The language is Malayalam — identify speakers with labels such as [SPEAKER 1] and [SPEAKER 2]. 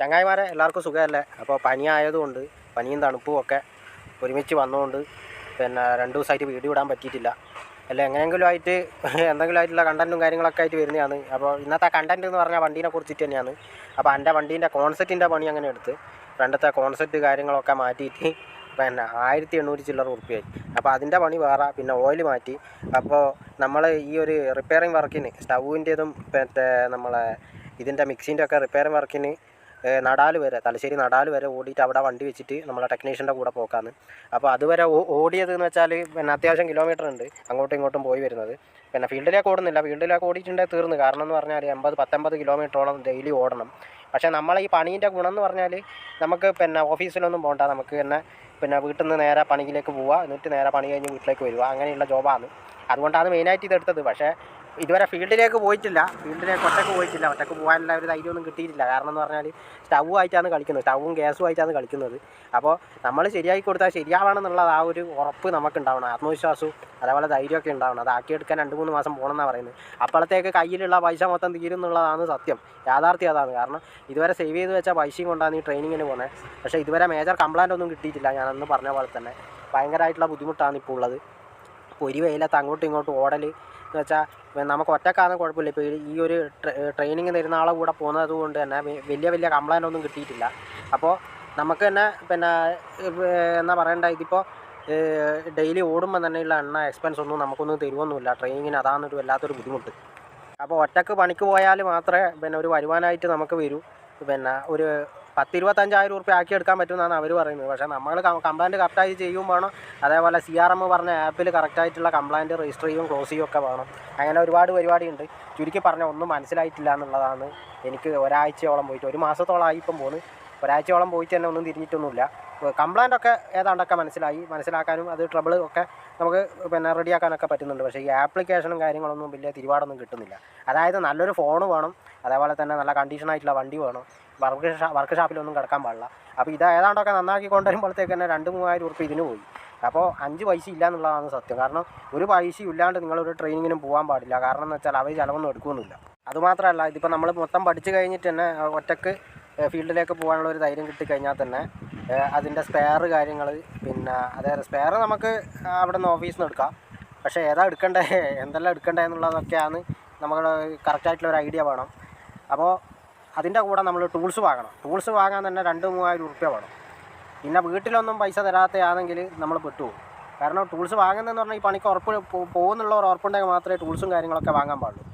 [SPEAKER 1] ചങ്ങായിമാരെ എല്ലാവർക്കും സുഖമല്ലേ? അപ്പോൾ പനിയായതുകൊണ്ട് പനിയും തണുപ്പും ഒക്കെ ഒരുമിച്ച് വന്നുകൊണ്ട് പിന്നെ രണ്ട് ദിവസമായിട്ട് വീഡിയോ ഇടാൻ പറ്റിയിട്ടില്ല. അല്ല? എങ്ങനെയെങ്കിലും ആയിട്ട് എന്തെങ്കിലും ആയിട്ടുള്ള കണ്ടന്റും കാര്യങ്ങളൊക്കെ ആയിട്ട് വരുന്നതാണ്. അപ്പോൾ ഇന്നത്തെ കണ്ടന്റ് എന്ന് പറഞ്ഞാൽ വണ്ടീനെ കുറിച്ചിട്ട് തന്നെയാണ്. അപ്പോൾ എന്റെ വണ്ടീന്റെ കോൺസെപ്റ്റിന്റെ പണി അങ്ങനെ എടുത്ത് രണ്ടത്തെ കോൺസെപ്റ്റ് കാര്യങ്ങളൊക്കെ മാറ്റിയിട്ട് പിന്നെ ആയിരത്തി എണ്ണൂറ് ചില്ലറ ഉറുപ്പിയായി. അപ്പോൾ അതിന്റെ പണി വേറെ പിന്നെ ഓയിൽ മാറ്റി. അപ്പോൾ നമ്മൾ ഈ ഒരു റിപ്പയറിങ് വർക്കിന് സ്റ്റൗവിന്റേതും മറ്റേ നമ്മളെ ഇതിന്റെ മിക്സിന്റെ ഒക്കെ റിപ്പയറിങ് വർക്കിന് നടാൽ വരെ തലശ്ശേരി നടാൽ വരെ ഓടിയിട്ട് അവിടെ വണ്ടി വെച്ചിട്ട് നമ്മളെ ടെക്നീഷ്യന്റെ കൂടെ പോക്കാന്ന്. അപ്പോൾ അതുവരെ ഓടിയത് എന്ന് വെച്ചാൽ പിന്നെ അത്യാവശ്യം കിലോമീറ്റർ ഉണ്ട് അങ്ങോട്ടും ഇങ്ങോട്ടും പോയി വരുന്നത്. പിന്നെ ഫീൽഡിലേക്ക് ഓടുന്നില്ല. ഫീൽഡിലേക്ക് ഓടിയിട്ടുണ്ടെങ്കിൽ തീർന്നു. കാരണം എന്ന് പറഞ്ഞാൽ എൺപത് പത്തൊമ്പത് കിലോമീറ്ററോളം ഡെയിലി ഓടണം. പക്ഷേ നമ്മളെ ഈ പണീന്റെ ഗുണം എന്ന് പറഞ്ഞാൽ നമുക്ക് പിന്നെ ഓഫീസിലൊന്നും പോകണ്ട നമുക്ക് തന്നെ പിന്നെ വീട്ടിൽ നിന്ന് നേരെ പണിയിലേക്ക് പോവുക എന്നിട്ട് നേരെ പണി കഴിഞ്ഞ് വീട്ടിലേക്ക് വരിക അങ്ങനെയുള്ള ജോബാണ്. അതുകൊണ്ടാണ് മെയിനായിട്ട് ഇതെടുത്തത്. പക്ഷേ ഇതുവരെ ഫീൽഡിലേക്ക് പോയിട്ടില്ല. ഫീൽഡിലേക്ക് ഒറ്റയ്ക്ക് പോയിട്ടില്ല. ഒറ്റയ്ക്ക് പോകാനുള്ള ഒരു ധൈര്യമൊന്നും കിട്ടിയിട്ടില്ല. കാരണം എന്ന് പറഞ്ഞാൽ സ്റ്റൗ ആയിട്ടാണ് കളിക്കുന്നത്. സ്റ്റൗവും ഗ്യാസും ആയിട്ടാണ് കളിക്കുന്നത്. അപ്പോൾ നമ്മൾ ശരിയാക്കി കൊടുത്താൽ ശരിയാവണമെന്നുള്ളത് ആ ഒരു ഉറപ്പ് നമുക്ക് ഉണ്ടാവണം ആത്മവിശ്വാസവും അതേപോലെ ധൈര്യമൊക്കെ ഉണ്ടാവണം. അത് ആക്കിയെടുക്കാൻ രണ്ട് മൂന്ന് മാസം പോകണമെന്നാണ് പറയുന്നത്. അപ്പോഴത്തേക്ക് കയ്യിലുള്ള പൈസ മൊത്തം തീരും എന്നുള്ളതാണ് സത്യം. യാഥാർത്ഥ്യം അതാണ്. കാരണം ഇതുവരെ സേവ് ചെയ്ത് വെച്ച പൈസയും കൊണ്ടാണ് ഈ ട്രെയിനിങ്ങിന് പോകുന്നത് പക്ഷേ ഇതുവരെ മേജർ കംപ്ലൈന്റ് ഒന്നും കിട്ടിയിട്ടില്ല. ഞാനന്ന് പറഞ്ഞ പോലെ തന്നെ ഭയങ്കരമായിട്ടുള്ള ബുദ്ധിമുട്ടാണ് ഇപ്പോൾ ഉള്ളത്. ഒരു വെയിലത്ത് അങ്ങോട്ടും ഇങ്ങോട്ടും ഓടൽ എന്ന് വെച്ചാൽ നമുക്ക് ഒറ്റക്കാണ് കുഴപ്പമില്ല. ഇപ്പോൾ ഈ ഒരു ട്രെയിനിങ് തരുന്ന ആളെ കൂടെ പോകുന്നത് കൊണ്ട് തന്നെ വലിയ വലിയ കംപ്ലൈന്റ് ഒന്നും കിട്ടിയിട്ടില്ല. അപ്പോൾ നമുക്ക് തന്നെ പിന്നെ എന്നാ പറയണ്ട ഇതിപ്പോൾ ഡെയിലി ഓടുമ്പോൾ തന്നെയുള്ള എണ്ണ എക്സ്പെൻസ് ഒന്നും നമുക്കൊന്നും തരുമൊന്നുമില്ല ട്രെയിനിങ്ങിന് അതാണ് ഒരു വല്ലാത്തൊരു ബുദ്ധിമുട്ട്. അപ്പോൾ ഒറ്റയ്ക്ക് പണിക്ക് പോയാൽ മാത്രമേ പിന്നെ ഒരു വരുമാനമായിട്ട് നമുക്ക് വരൂ. പിന്നെ ഒരു പത്തിരുപത്തഞ്ചായിരം ഉറുപ്പ്യ ആക്കി എടുക്കാൻ പറ്റുമെന്നാണ് അവർ പറയുന്നത്. പക്ഷേ നമ്മൾ കംപ്ലൈന്റ് കറക്റ്റായി ചെയ്യും വേണം. അതേപോലെ സി ആർ എം പറഞ്ഞ ആപ്പിൽ കറക്റ്റായിട്ടുള്ള കംപ്ലൈന്റ് രജിസ്റ്റർ ചെയ്യും ക്ലോസ് ചെയ്യും ഒക്കെ വേണം. അങ്ങനെ ഒരുപാട് പരിപാടിയുണ്ട്. ചുരുക്കി പറഞ്ഞാൽ ഒന്നും മനസ്സിലായിട്ടില്ല എന്നുള്ളതാണ് എനിക്ക് ഒരാഴ്ചയോളം പോയിട്ട്. ഒരു മാസത്തോളമായി ഇപ്പം പോകുന്നു ഒരാഴ്ചയോളം പോയിട്ട് തന്നെ ഒന്നും തിരിഞ്ഞിട്ടൊന്നുമില്ല. കംപ്ലൈന്റ് ഏതാണ്ടൊക്കെ മനസ്സിലായി. മനസ്സിലാക്കാനും അത് ട്രബിൾ ഒക്കെ നമുക്ക് പിന്നെ റെഡിയാക്കാനൊക്കെ പറ്റുന്നുണ്ട്. പക്ഷേ ഈ ആപ്ലിക്കേഷനും കാര്യങ്ങളൊന്നും വലിയ തിരുവാടൊന്നും കിട്ടുന്നില്ല. അതായത് നല്ലൊരു ഫോൺ വേണം. അതേപോലെ തന്നെ നല്ല കണ്ടീഷനായിട്ടുള്ള വണ്ടി വേണം. വർക്ക് വർക്ക് ഷാപ്പിലൊന്നും കിടക്കാൻ പാടില്ല. അപ്പോൾ ഇത് ഏതാണ്ടൊക്കെ നന്നാക്കി കൊണ്ടുവരുമ്പോഴത്തേക്ക് തന്നെ രണ്ട് മൂവായിരം ഉറുപ്പ് ഇതിന് പോയി. അപ്പോൾ അഞ്ച് പൈസ ഇല്ല എന്നുള്ളതാണ് സത്യം. കാരണം ഒരു പൈസയും ഇല്ലാണ്ട് നിങ്ങളൊരു ട്രെയിനിങ്ങിനും പോകാൻ പാടില്ല. കാരണം എന്ന് വെച്ചാൽ അവർ ചിലവൊന്നും എടുക്കുന്നില്ല അതുമാത്രമല്ല ഇതിപ്പോൾ നമ്മൾ മൊത്തം പഠിച്ചു കഴിഞ്ഞിട്ട് തന്നെ ഒറ്റയ്ക്ക് ഫീൽഡിലേക്ക് പോകാനുള്ള ഒരു ധൈര്യം കിട്ടിക്കഴിഞ്ഞാൽ തന്നെ അതിന്റെ സ്പെയർ കാര്യങ്ങൾ പിന്നെ അതായത് സ്പെയർ നമുക്ക് അവിടെ നിന്ന് ഓഫീസിൽ നിന്ന് എടുക്കാം. പക്ഷേ ഏതാ എടുക്കണ്ടേ? എന്തെല്ലാം എടുക്കണ്ടേ എന്നുള്ളതൊക്കെയാണ് നമ്മൾ കറക്റ്റായിട്ടുള്ള ഒരു ഐഡിയ വേണം. അപ്പോൾ അതിന്റെ കൂടെ നമ്മൾ ടൂൾസ് വാങ്ങണം. ടൂൾസ് വാങ്ങാൻ തന്നെ രണ്ട് മൂവായിരം ഉറുപ്പ്യ വേണം. പിന്നെ വീട്ടിലൊന്നും പൈസ തരാത്തയാണെങ്കിൽ നമ്മൾ പെട്ടുപോകും. കാരണം ടൂൾസ് വാങ്ങുന്നതെന്ന് പറഞ്ഞാൽ ഈ പണിക്ക് ഉറപ്പ് പോകുന്നുള്ളവർ ഉറപ്പുണ്ടെങ്കിൽ മാത്രമേ ടൂൾസും കാര്യങ്ങളൊക്കെ വാങ്ങാൻ പാടുള്ളൂ.